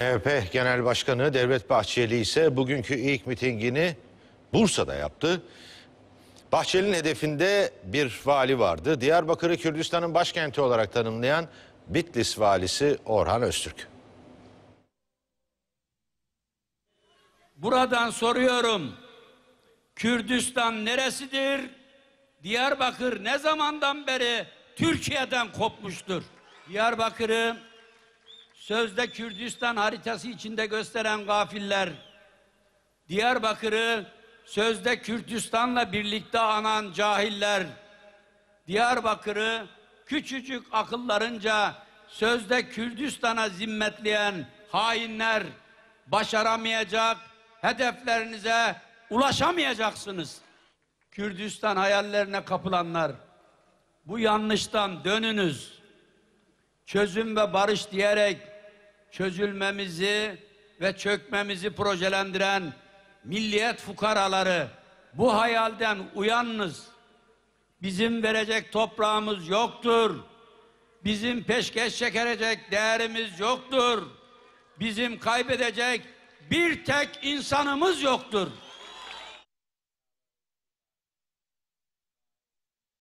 MHP Genel Başkanı Devlet Bahçeli ise bugünkü ilk mitingini Bursa'da yaptı. Bahçeli'nin hedefinde bir vali vardı. Diyarbakır'ı Kürdistan'ın başkenti olarak tanımlayan Bitlis valisi Orhan Öztürk. Buradan soruyorum. Kürdistan neresidir? Diyarbakır ne zamandan beri Türkiye'den kopmuştur? Diyarbakır'ı sözde Kürdistan haritası içinde gösteren gafiller, Diyarbakır'ı sözde Kürdistan'la birlikte anan cahiller, Diyarbakır'ı küçücük akıllarınca sözde Kürdistan'a zimmetleyen hainler başaramayacak, hedeflerinize ulaşamayacaksınız. Kürdistan hayallerine kapılanlar, bu yanlıştan dönünüz. Çözüm ve barış diyerek çözülmemizi ve çökmemizi projelendiren milliyet fukaraları bu hayalden uyanınız. Bizim verecek toprağımız yoktur. Bizim peşkeş çekerecek değerimiz yoktur. Bizim kaybedecek bir tek insanımız yoktur.